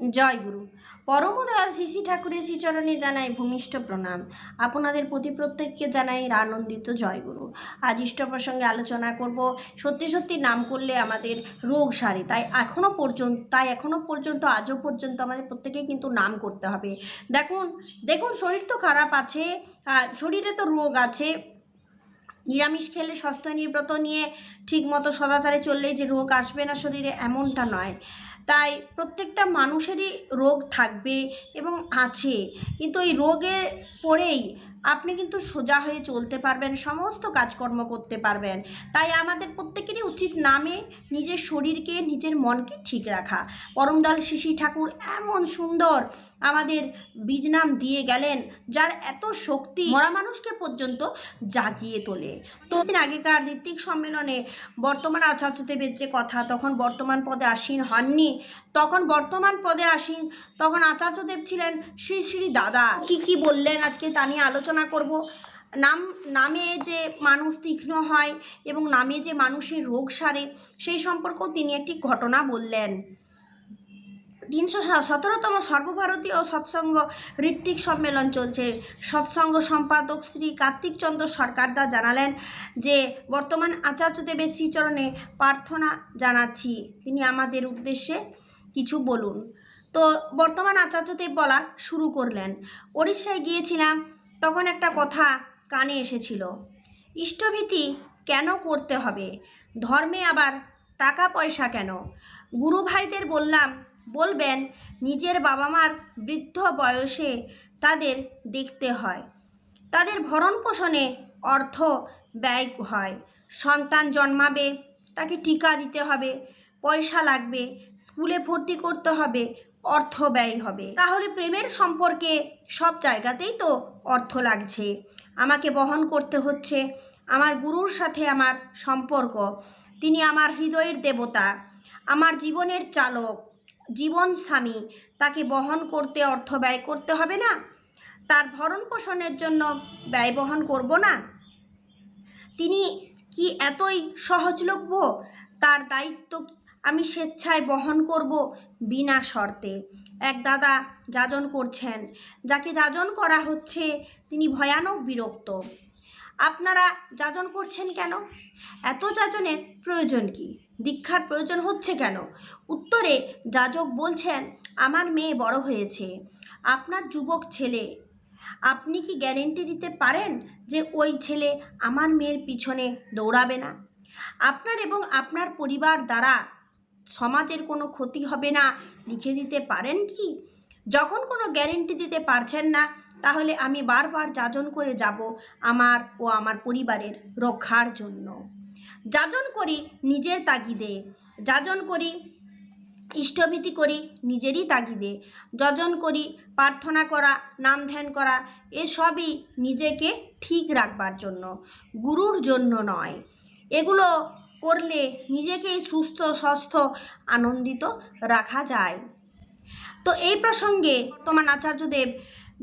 জয় গুরু। পরমদয়াল শ্রী ঠাকুরের শ্রীচরণে জানাই ভূমিষ্ঠ প্রণাম। আপনাদের প্রতি প্রত্যেককে জানাই আনন্দিত জয় গুরু। আজ ইষ্ট প্রসঙ্গে আলোচনা করব। সত্যি সত্যি নাম করলে আমাদের রোগ সারে। তাই এখনও পর্যন্ত, তাই এখনও পর্যন্ত, আজও পর্যন্ত আমাদের প্রত্যেকেই কিন্তু নাম করতে হবে। দেখুন দেখুন, শরীর তো খারাপ আছে শরীরে তো রোগ আছে। নিরামিষ খেলে স্বাস্থ্য নির্ব্রত নিয়ে ঠিক মতো সদাচারে চললেই যে রোগ আসবে না শরীরে, এমনটা নয়। তাই প্রত্যেকটা মানুষেরই রোগ থাকবে এবং আছে। কিন্তু এই রোগে পড়েই আপনি কিন্তু সোজা হয়ে চলতে পারবেন, সমস্ত কাজকর্ম করতে পারবেন। তাই আমাদের প্রত্যেকেরই উচিত নামে নিজের শরীরকে, নিজের মনকে ঠিক রাখা। পরমদাল শিশি ঠাকুর এমন সুন্দর আমাদের বীজ নাম দিয়ে গেলেন, যার এত শক্তি মরা মানুষকে পর্যন্ত জাগিয়ে তোলে। তো দিন আগেকার ঋত্বিক সম্মেলনে বর্তমান আচার্যদেবের যে কথা, তখন বর্তমান পদে আসীন হননি। তখন বর্তমান পদে আসীন, তখন আচার্যদেব ছিলেন শ্রী শ্রী দাদা। কি কি বললেন আজকে তা নিয়ে আলোচনা করব। নাম, নামে যে মানুষ তীক্ষ্ণ হয় এবং নামে যে মানুষের রোগ সারে, সেই সম্পর্কেও তিনি একটি ঘটনা বললেন। তিনশো সতেরোতম সর্বভারতীয় সৎসঙ্গ ঋত্বিক সম্মেলন চলছে। সৎসঙ্গ সম্পাদক শ্রী কার্তিক চন্দ্র সরকারদা জানালেন যে, বর্তমান আচার্যদেবের শ্রীচরণে প্রার্থনা জানাচ্ছি। তিনি আমাদের উদ্দেশ্যে কিছু বলুন। তো, বর্তমান আচার্যদেব বলা শুরু করলেন। ওড়িশায় গিয়েছিলাম, তখন একটা কথা কানে এসেছিল। ইষ্টভীতি কেন করতে হবে? ধর্মে আবার টাকা পয়সা কেন? গুরু ভাইদের বললাম, বলবেন নিজের বাবা মার বৃদ্ধ বয়সে তাদের দেখতে হয়। তাদের ভরণ পোষণে অর্থ ব্যয় হয়। সন্তান জন্মাবে, তাকে টিকা দিতে হবে, পয়সা লাগবে, স্কুলে ভর্তি করতে হবে, অর্থ ব্যয় হবে। তাহলে প্রেমের সম্পর্কে সব জায়গাতেই তো অর্থ লাগছে। আমাকে বহন করতে হচ্ছে। আমার গুরুর সাথে আমার সম্পর্ক। তিনি আমার হৃদয়ের দেবতা, আমার জীবনের চালক, জীবন স্বামী। তাকে বহন করতে অর্থ ব্যয় করতে হবে না? তার ভরণ পোষণের জন্য ব্যয় বহন করব না? তিনি কি এতই সহজলভ্য? তার দায়িত্ব আমি স্বেচ্ছায় বহন করব বিনা শর্তে। এক দাদা যাজন করছেন, যাকে যাজন করা হচ্ছে তিনি ভয়ানক বিরক্ত। আপনারা যাজন করছেন কেন? এত যাজনের প্রয়োজন কি? দীক্ষার প্রয়োজন হচ্ছে কেন? উত্তরে যাজক বলছেন, আমার মেয়ে বড় হয়েছে। আপনার যুবক ছেলে, আপনি কি গ্যারেন্টি দিতে পারেন যে ওই ছেলে আমার মেয়ের পিছনে দৌড়াবে না? আপনার এবং আপনার পরিবার দ্বারা সমাজের কোনো ক্ষতি হবে না? লিখে দিতে পারেন কি? যখন কোনো গ্যারেন্টি দিতে পারছেন না তাহলে আমি বারবার যাজন করে যাব আমার ও আমার পরিবারের রক্ষার জন্য। যাজন করি নিজের তাগিদে, যাজন করি ইষ্টভীতি করি নিজেরই তাগিদে, যজন করি প্রার্থনা করা, নাম ধ্যান করা, এসবই নিজেকে ঠিক রাখবার জন্য, গুরুর জন্য নয়। এগুলো করলে নিজেকেই সুস্থ, স্বাস্থ্য, আনন্দিত রাখা যায়। তো এই প্রসঙ্গে তোমার আচার্যদেব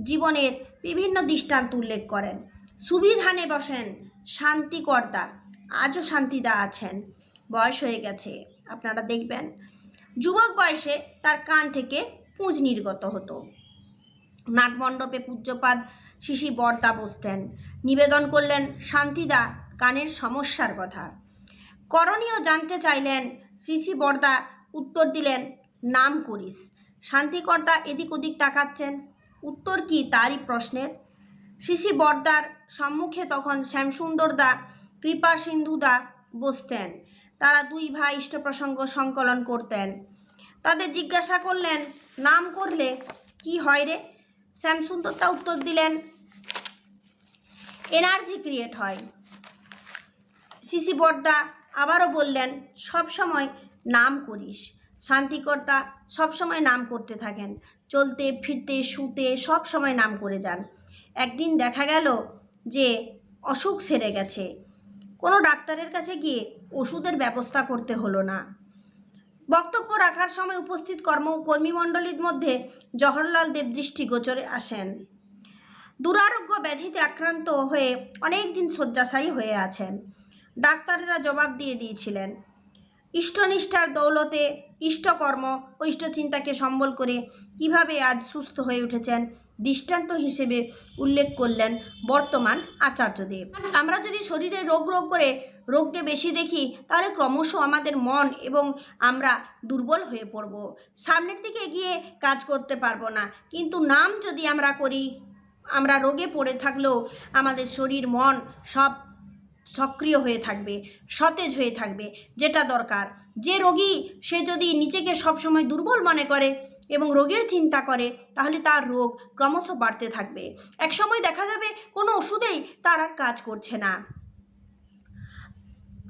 জীবনের বিভিন্ন দৃষ্টান্ত উল্লেখ করেন। সুবিধানে বসেন শান্তিকর্তা, আজও শান্তিদা আছেন। বয়স হয়ে গেছে, আপনারা দেখবেন। যুবক বয়সে তার কান থেকে পুঁজ নির্গত হতো। নাটমণ্ডপে পূজ্যপাদ শিশি বর্দা বসতেন। নিবেদন করলেন, শান্তিদা, কানের সমস্যার কথা। করণীয় জানতে চাইলেন, শিশি বর্দা উত্তর দিলেন, নাম করিস। শান্তিকর্তা এদিক ওদিক তাকাচ্ছেন। উত্তর কি তারই প্রশ্নের? শিশি বর্দার সম্মুখে তখন শ্যামসুন্দরদা কৃপা সিন্ধুদা বসতেন। তারা দুই ভাই ইষ্টপ্রসঙ্গ সংকলন করতেন। তাদের জিজ্ঞাসা করলেন, নাম করলে কি হয় রে? শ্যামসুন্দরদা উত্তর দিলেন, এনার্জি ক্রিয়েট হয়। শিশি বর্দা আবারও বললেন সব সময় নাম করিস। শান্তিকর্তা সবসময় নাম করতে থাকেন। চলতে, ফিরতে, শুতে সব সময় নাম করে যান। একদিন দেখা গেল যে অসুখ সেরে গেছে। কোনো ডাক্তারের কাছে গিয়ে ওষুধের ব্যবস্থা করতে হলো না। বক্তব্য রাখার সময় উপস্থিত কর্ম কর্মীমণ্ডলীর মধ্যে জওহরলাল দেব দৃষ্টিগোচরে আসেন। দুরারোগ্য ব্যাধিতে আক্রান্ত হয়ে অনেক দিন শয্যাশায়ী হয়ে আছেন। ডাক্তারেরা জবাব দিয়ে দিয়েছিলেন ইষ্টনিষ্ঠার দৌলতে ইষ্টকর্ম ও ইষ্টচিন্তাকে সম্বল করে কীভাবে আজ সুস্থ হয়ে উঠেছেন দৃষ্টান্ত হিসেবে উল্লেখ করলেন বর্তমান আচার্যদেব। আমরা যদি শরীরে রোগ রোগ করে রোগকে বেশি দেখি, তাহলে ক্রমশ আমাদের মন এবং আমরা দুর্বল হয়ে পড়ব। সামনের দিকে এগিয়ে কাজ করতে পারব না, কিন্তু নাম যদি আমরা করি, আমরা রোগে পড়ে থাকলেও আমাদের শরীর, মন সব সক্রিয় হয়ে থাকবে, সতেজ হয়ে থাকবে, যেটা দরকার। যে রোগী, সে যদি নিজেকে সবসময় দুর্বল মনে করে এবং রোগের চিন্তা করে, তাহলে তার রোগ ক্রমশ বাড়তে থাকবে। এক সময় দেখা যাবে কোনো ওষুধেই তার আর কাজ করছে না।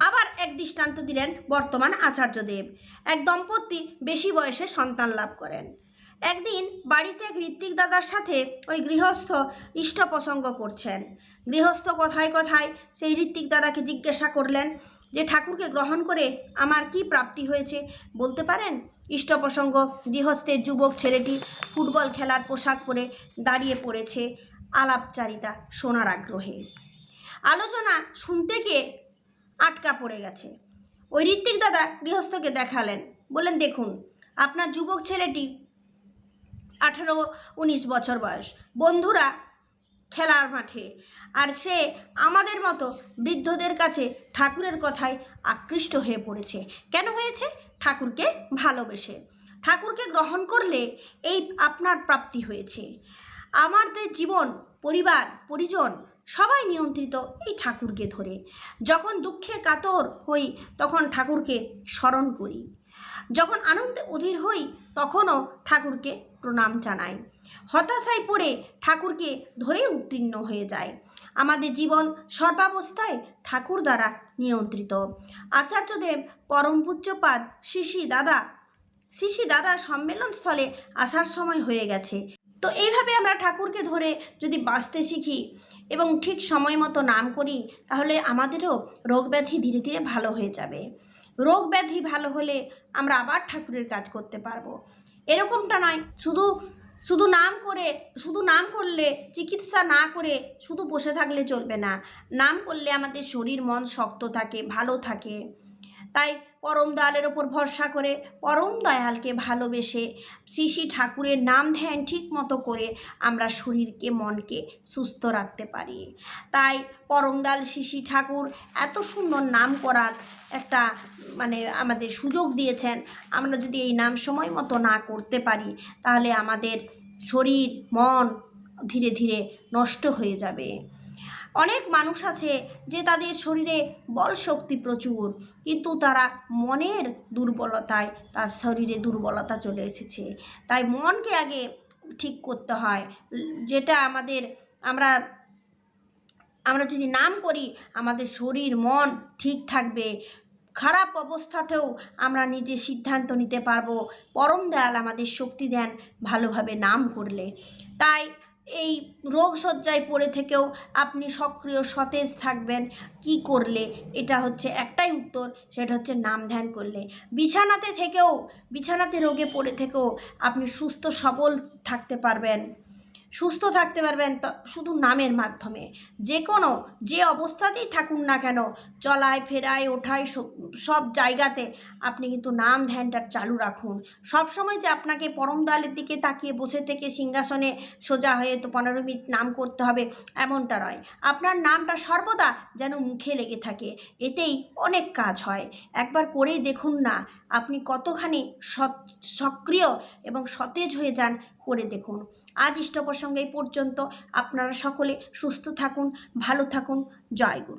আবার এক দৃষ্টান্ত দিলেন বর্তমান আচার্যদেব। এক দম্পতি বেশি বয়সে সন্তান লাভ করেন। একদিন বাড়িতে এক ঋত্বিক দাদার সাথে ওই গৃহস্থ ইষ্ট প্রসঙ্গ করছেন। গৃহস্থ কথায় কথায় সেই ঋত্বিক দাদাকে জিজ্ঞাসা করলেন যে, ঠাকুরকে গ্রহণ করে আমার কি প্রাপ্তি হয়েছে? বলতে পারেন? ইষ্ট প্রসঙ্গ, গৃহস্থের যুবক ছেলেটি ফুটবল খেলার পোশাক পরে দাঁড়িয়ে পড়েছে আলাপচারিতা শোনার আগ্রহে। আলোচনা শুনতে গিয়ে আটকা পড়ে গেছে। ওই ঋত্বিক দাদা গৃহস্থকে দেখালেন, বললেন, দেখুন, আপনার যুবক ছেলেটি আঠেরো উনিশ বছর বয়স। বন্ধুরা, খেলার মাঠে। আর সে আমাদের মতো বৃদ্ধদের কাছে ঠাকুরের কথায় আকৃষ্ট হয়ে পড়েছে। কেন হয়েছে? ঠাকুরকে ভালোবেসে। ঠাকুরকে গ্রহণ করলে এই আপনার প্রাপ্তি হয়েছে। আমাদের জীবন, পরিবার, পরিজন সবাই নিয়ন্ত্রিত এই ঠাকুরকে ধরে। যখন দুঃখে কাতর হই, তখন ঠাকুরকে স্মরণ করি। যখন আনন্দে অধীর হই, তখনও ঠাকুরকে প্রণাম জানাই। হতাশায় পড়ে ঠাকুরকে ধরে উত্তীর্ণ হয়ে যায়। আমাদের জীবন সর্বাবস্থায় ঠাকুর দ্বারা নিয়ন্ত্রিত। আচার্যদেব পরম পূজ্যপাদ শিশি দাদা শিশি দাদা সম্মেলন স্থলে আসার সময় হয়ে গেছে। তো এইভাবে আমরা ঠাকুরকে ধরে যদি বাঁচতে শিখি এবং ঠিক সময় মতো নাম করি, তাহলে আমাদেরও রোগ ব্যাধি ধীরে ধীরে ভালো হয়ে যাবে। রোগ ব্যাধি ভালো হলে আমরা আবার ঠাকুরের কাজ করতে পারব। এরকমটা নয়, শুধু শুধু নাম করে, শুধু নাম করলে, চিকিৎসা না করে শুধু বসে থাকলে চলবে না। নাম করলে আমাদের শরীর, মন শক্ত থাকে, ভালো থাকে। তাই পরম দয়ালের ওপর ভরসা করে, পরম দয়ালকে ভালোবেসে শ্রী শ্রী ঠাকুরের নাম ধ্যান ঠিক মতো করে আমরা শরীরকে, মনকে সুস্থ রাখতে পারি। তাই পরম দয়াল শিশি ঠাকুর এত সুন্দর নাম করার একটা মানে আমাদের সুযোগ দিয়েছেন, আমরা যদি এই নাম সময় মতো না করতে পারি, তাহলে আমাদের শরীর, মন ধীরে ধীরে নষ্ট হয়ে যাবে। অনেক মানুষ আছে যে তাদের শরীরে বল শক্তি প্রচুর, কিন্তু তারা মনের দুর্বলতায় তার শরীরে দুর্বলতা চলে এসেছে। তাই মনকে আগে ঠিক করতে হয়, যেটা আমাদের, আমরা আমরা যদি নাম করি, আমাদের শরীর, মন ঠিক থাকবে খারাপ অবস্থাতেও আমরা নিজে সিদ্ধান্ত নিতে পারব। পরম দয়াল আমাদের শক্তি দেন ভালোভাবে নাম করলে। তাই এই রোগ সজ্জায় পড়ে থেকেও আপনি সক্রিয়, সতেজ থাকবেন। কি করলে? এটা হচ্ছে একটাই উত্তর, সেটা হচ্ছে নাম ধ্যান করলে। বিছানাতে থেকেও, বিছানাতে রোগে পড়ে থেকেও আপনি সুস্থ, সবল থাকতে পারবেন। সুস্থ থাকতে পারবেন শুধু নামের মাধ্যমে। যে কোনো যে অবস্থাতেই থাকুন না কেন, চলায়, ফেরায়, ওঠায় সব- জায়গাতে আপনি কিন্তু নাম ধ্যানটা চালু রাখুন। সব সময় যে আপনাকে পরম দয়ালের দিকে তাকিয়ে বসে থেকে সিংহাসনে সোজা হয়ে তো পনেরো মিনিট নাম করতে হবে, এমনটা নয়। আপনার নামটা সর্বদা যেন মুখে লেগে থাকে। এতেই অনেক কাজ হয়। একবার করেই দেখুন না, আপনি কতখানি সক্রিয় এবং সতেজ হয়ে যান, করে দেখুন। আজ ইষ্ট প্রসঙ্গে এই পর্যন্ত। আপনারা সকলে সুস্থ থাকুন ভালো থাকুন। জয় গুরু।